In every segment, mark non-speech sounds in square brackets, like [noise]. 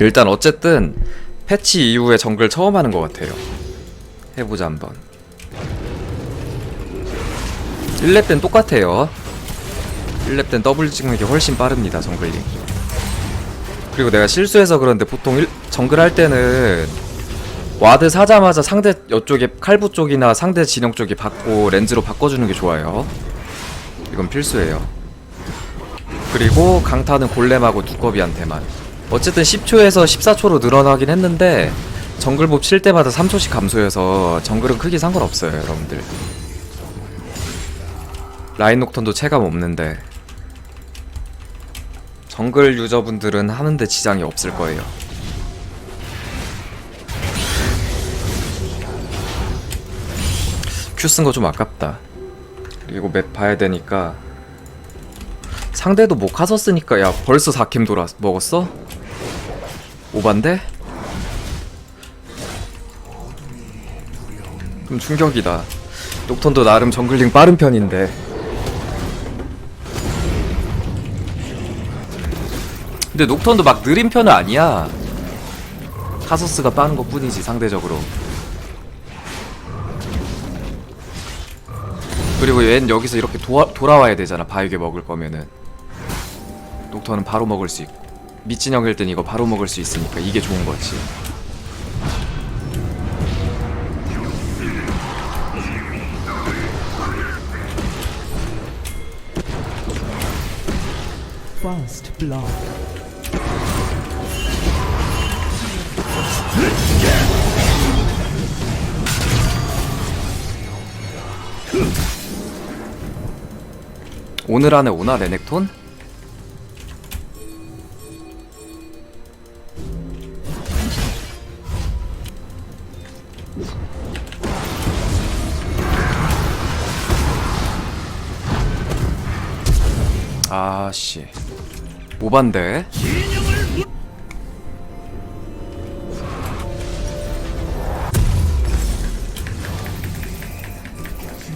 일단 어쨌든 패치 이후에 정글 처음 하는 것 같아요. 해보자 한번. 1렙 땐 똑같아요. 1렙 땐 더블 찍는 게 훨씬 빠릅니다 정글링. 그리고 내가 실수해서 그런데 보통 일, 정글 할 때는 와드 사자마자 상대 여쪽에 칼부 쪽이나 상대 진영 쪽이 받고 렌즈로 바꿔주는 게 좋아요. 이건 필수예요. 그리고 강타는 골렘하고 두꺼비한테만. 어쨌든 10초에서 14초로 늘어나긴 했는데 정글몹 칠 때마다 3초씩 감소해서 정글은 크게 상관없어요, 여러분들. 라인 녹턴도 체감 없는데 정글 유저분들은 하는데 지장이 없을 거예요. 큐 쓴 거 좀 아깝다. 그리고 맵 봐야 되니까 상대도 뭐 카서 쓰니까 야 벌써 4캠 돌아 먹었어? 오반데? 그럼 충격이다. 녹턴도 나름 정글링 빠른 편인데. 근데 녹턴도 막 느린 편은 아니야. 카서스가 빠른 것 뿐이지 상대적으로. 그리고 얘는 여기서 이렇게 도와, 돌아와야 되잖아 바위게 먹을 거면은 녹턴은 바로 먹을 수 있고 미친형일 땐 이거 바로 먹을 수 있으니까 이게 좋은 거지 First blood. 오늘 안에 오나 레넥톤? 아씨. 오반데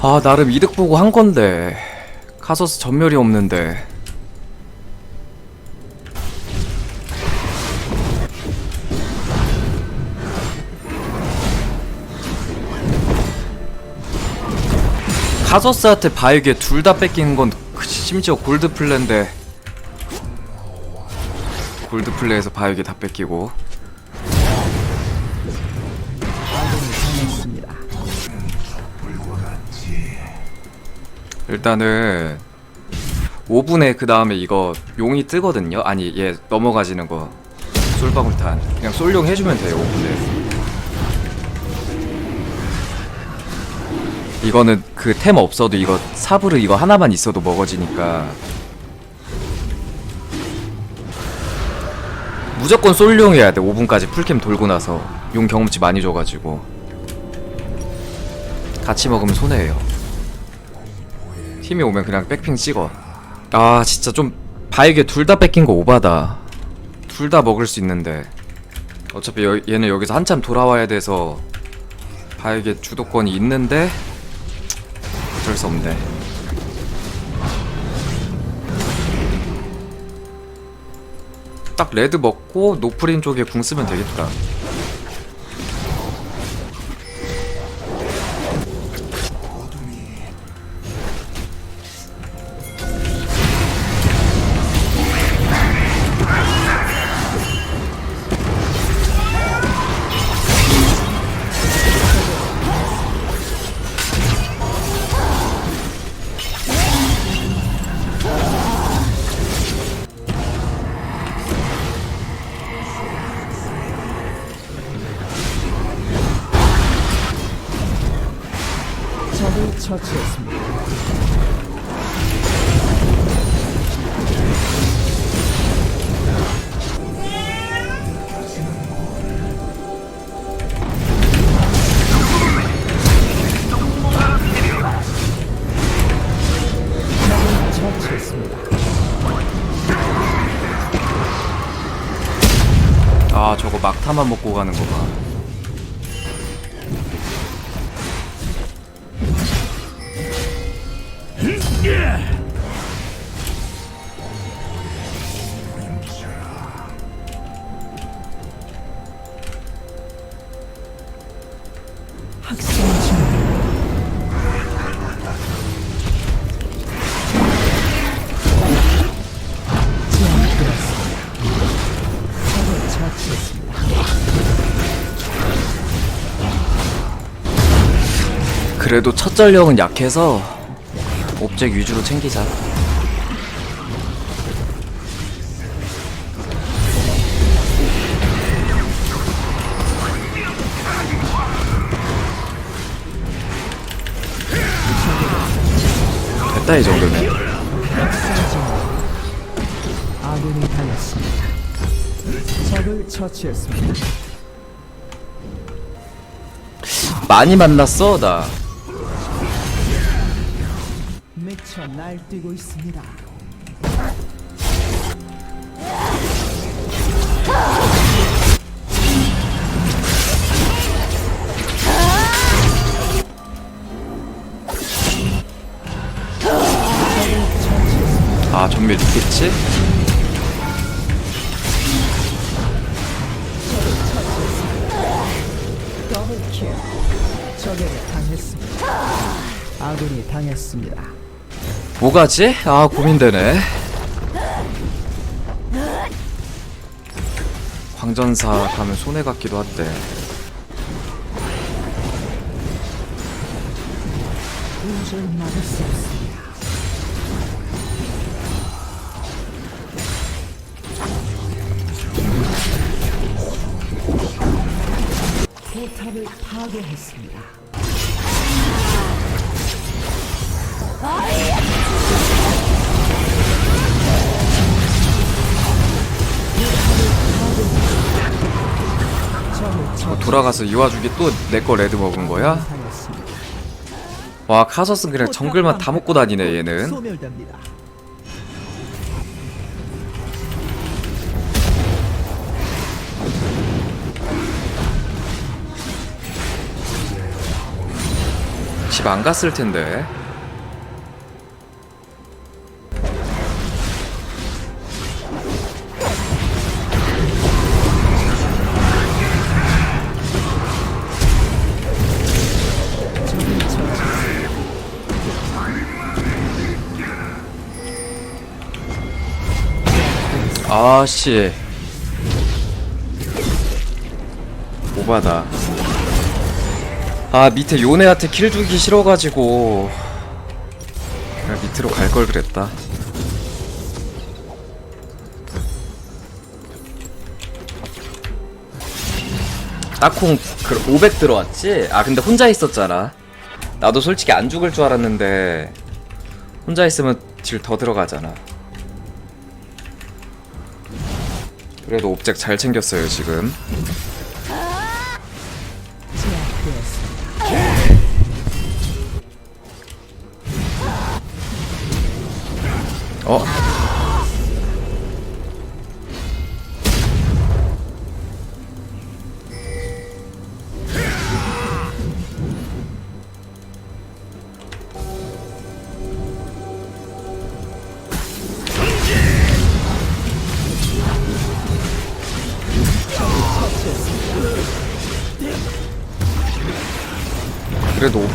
아 나름 이득 보고 한 건데. 카서스 전멸이 없는데. 카서스한테 바에게 둘 다 뺏기는 건 그- 심지어 골드 플레인데 골드 플레이에서 바에게 다 뺏기고. 일단은 5분에 그 다음에 이거 용이 뜨거든요. 아니 얘 넘어가지는 거 솔방울탄 그냥 솔용 해주면 돼요 5분에. 이거는 그 템 없어도 이거 사브르 이거 하나만 있어도 먹어지니까 무조건 솔용 해야 돼 5분까지 풀캠 돌고 나서 용 경험치 많이 줘가지고 같이 먹으면 손해예요. 팀이 오면 그냥 백핑 찍어. 아 진짜 좀 바에게 둘 다 뺏긴 거 오바다. 둘 다 먹을 수 있는데 어차피 여, 얘는 여기서 한참 돌아와야 돼서 바에게 주도권이 있는데 어쩔 수 없네. 딱 레드 먹고 노프린 쪽에 궁 쓰면 되겠다. 처치했습니다. 아 저거 막타만 먹고 가는 거 봐. 학 그래도 첫 전령은 약해서 옵젝 위주로 챙기자. 됐다 이 정도면. 아군이 당했습니다. 적을 처치했습니다. 많이 만났어 나. 쳐 날뛰고 있습니다. 아 전멸 있겠지? 더블킬. 적에게 당했습니다. 아군이 당했습니다. 뭐가지? 아 고민되네. 광전사 가면 손해 같기도 한데. 포탑을 파괴했습니다. 처치 돌아가서 이 와중에 또 내 거 레드 먹은 거야? 와 카서스는 그냥 정글만 다 먹고 다니네 얘는. 소멸됩니다. 집 안 갔을 텐데. 아씨. 오바다. 아 밑에 요네한테 킬 주기 싫어가지고 그냥 밑으로 갈 걸 그랬다. 딱콩 그500 들어왔지? 아 근데 혼자 있었잖아. 나도 솔직히 안 죽을 줄 알았는데 혼자 있으면 딜 더 들어가잖아. 그래도 옵젝 잘 챙겼어요 지금. 어?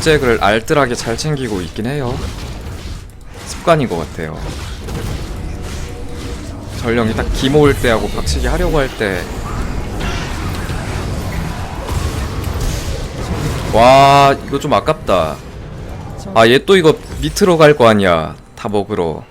옵젝을 알뜰하게 잘 챙기고 있긴 해요. 습관인 것 같아요. 전령이 딱 기모을 때하고 박치기 하려고 할 때. 와, 이거 좀 아깝다. 아, 얘 또 이거 밑으로 갈 거 아니야. 다 먹으러.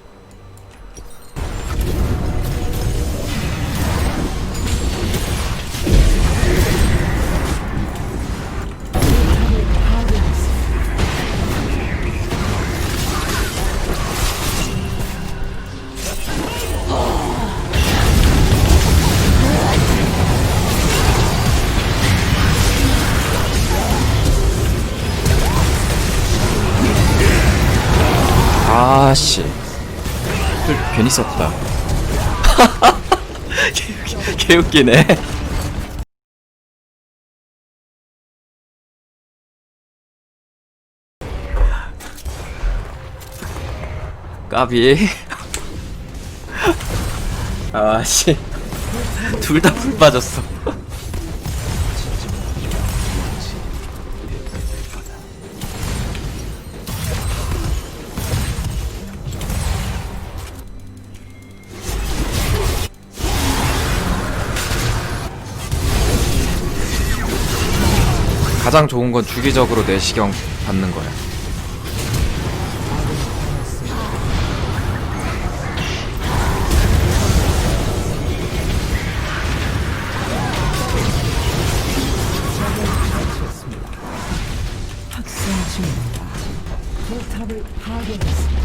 아씨. 술 괜히 썼다. 개- [laughs] 개웃기네. 까비. [laughs] 아씨. 둘 다 불 빠졌어. 가장 좋은 건 주기적으로 내시경 받는 거야. 학생 중입니다. 포탑을 파괴했습니다.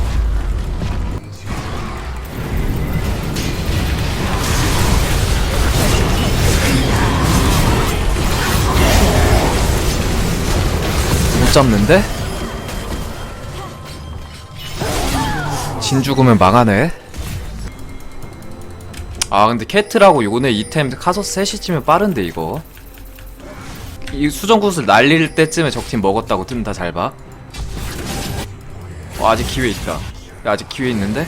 잡는데? 진 죽으면 망하네. 아 근데 캐트라고 요네 이템 셋이 찌면 빠른데 이거. 이 수정구슬 날릴 때쯤에 적팀 먹었다고 뜬다 잘 봐. 어, 아직 기회 있다. 야, 아직 기회 있는데?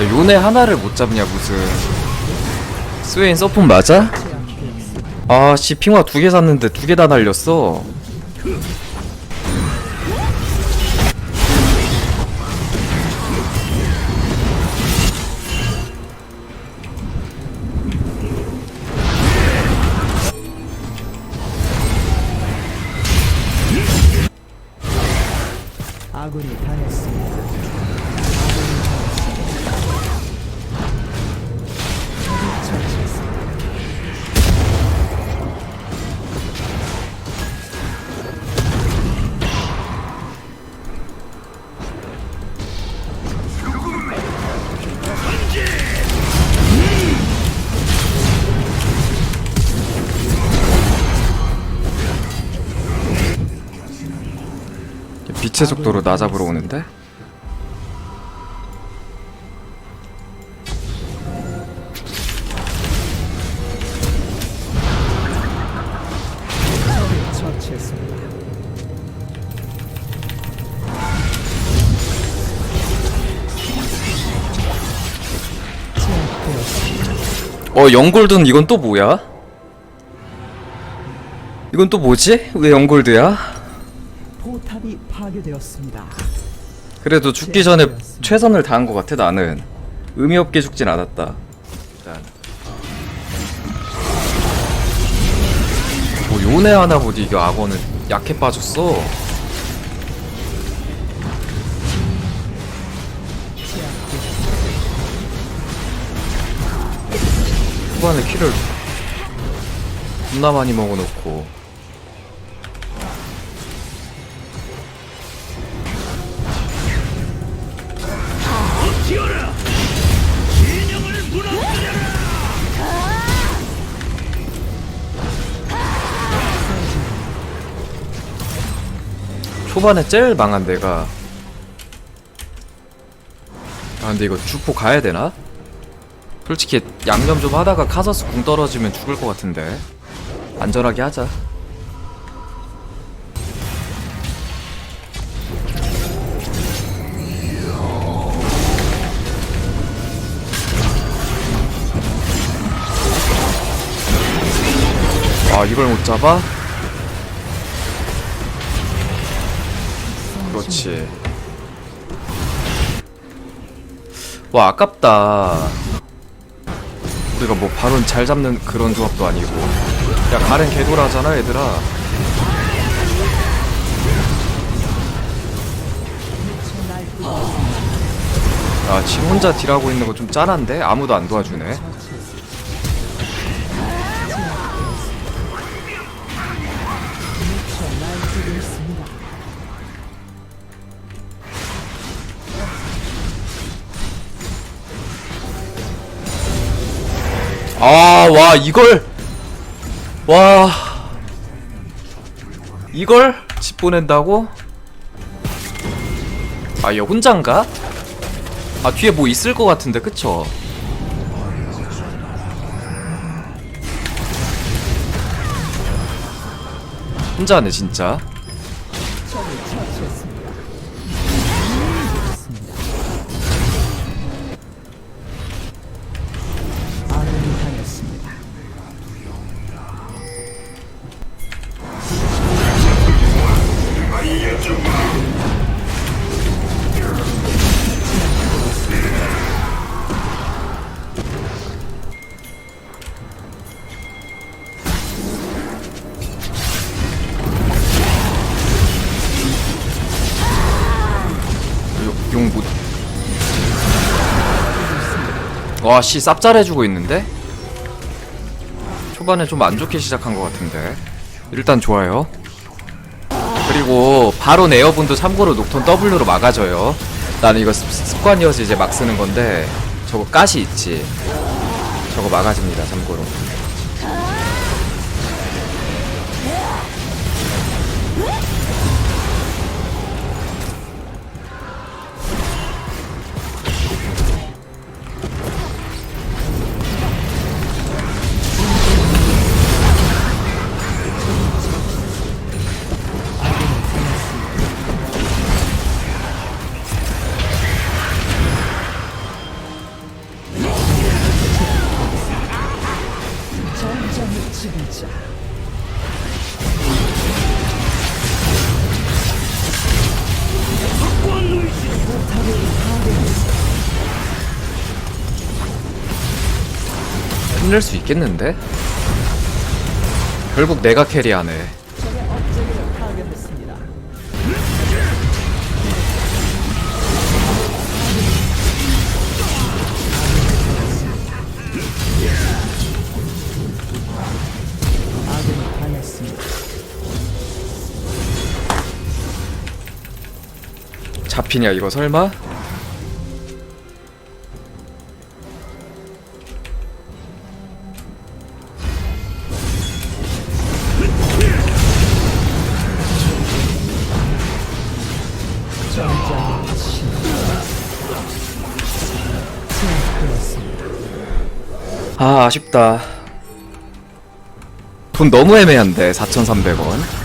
야 요네 하나를 못 잡냐 무슨 스웨인 서폰 맞아? 아씨 핑화 두 개 샀는데 두 개 다 날렸어 빛의 속도로 나 잡으러 오는데? 어 영골드는 이건 또 뭐야? 이건 또 뭐지? 왜 영골드야? 포탑이 파괴되었습니다. 그래도 죽기 전에 최선을 다한 것 같아 나는. 의미 없게 죽진 않았다. 일단. 뭐 요네 하나 보디 이거 악어는 약해 빠졌어. 후반에 키를 겁나 많이 먹어놓고 초반에 제일 망한 데가 아 근데 이거 주포 가야 되나? 솔직히 양념 좀 하다가 카서스 궁 떨어지면 죽을 것 같은데 안전하게 하자 아 이걸 못 잡아? 그렇지. 와 아깝다. 우리가 뭐 바론 잘 잡는 그런 조합도 아니고. 야 가렌 개돌아잖아 얘들아. 아 지금 혼자 딜하고 있는 거 좀 짠한데? 아무도 안 도와주네 아 와 이걸 와 이걸 집 보낸다고? 아 얘 혼잔가? 아 뒤에 뭐 있을 것 같은데 그쵸? 혼자네 진짜 와 씨 쌉잘해주고 있는데? 초반에 좀 안 좋게 시작한 것 같은데. 일단 좋아요. 그리고 바로 네어분도 참고로 녹턴 W로 막아줘요. 나는 이거 습- 습관이어서 이제 막 쓰는 건데 저거 가시 있지? 저거 막아줍니다 참고로 끝낼 수 있겠는데? 결국 내가 캐리하네. 잡히냐 이거 설마? 아 아쉽다. 돈 너무 애매한데 4,300원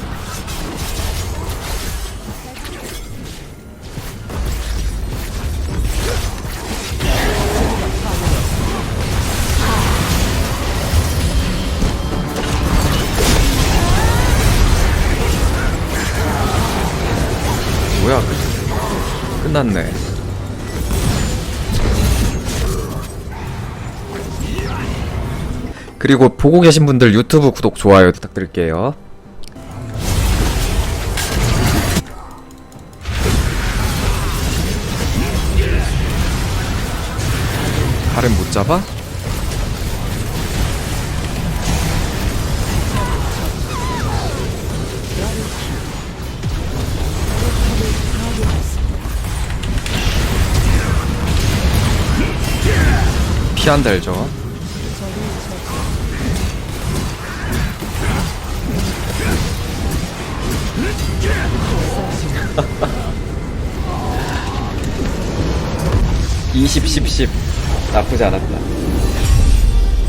끝났네 그리고 보고 계신 분들 유튜브 구독 좋아요 부탁드릴게요. 가렘 못 잡아? 피한 달죠. 이십 10, 10 나쁘지 않았다.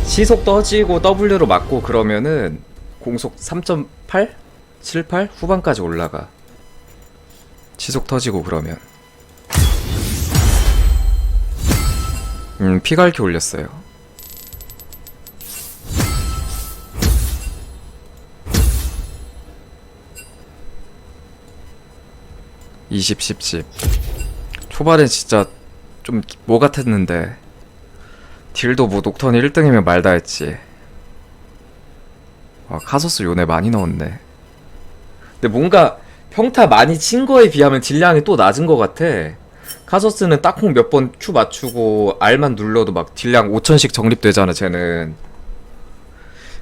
시속 떠지고 W로 맞고 그러면은 공속 3.8? 78? 후반까지 올라가. 시속 터지고 그러면. 음, 피갈기 올렸어요. 이십 10, 10. 초반엔 진짜 좀 뭐 같았는데 딜도 뭐 녹턴 1등이면 말다 했지 와 카소스 요네 많이 넣었네 근데 뭔가 평타 많이 친 거에 비하면 딜량이 또 낮은 것 같아 카소스는 딱콩 몇 번 Q 맞추고 R만 눌러도 막 딜량 5000씩 적립되잖아 쟤는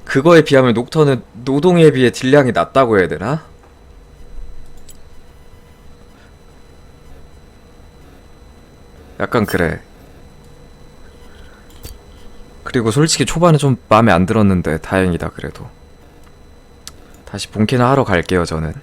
그거에 비하면 녹턴은 노동에 비해 딜량이 낮다고 해야 되나? 약간 그래. 그리고 솔직히 초반에 좀 마음에 안 들었는데 다행이다 그래도. 다시 본캐나 하러 갈게요 저는.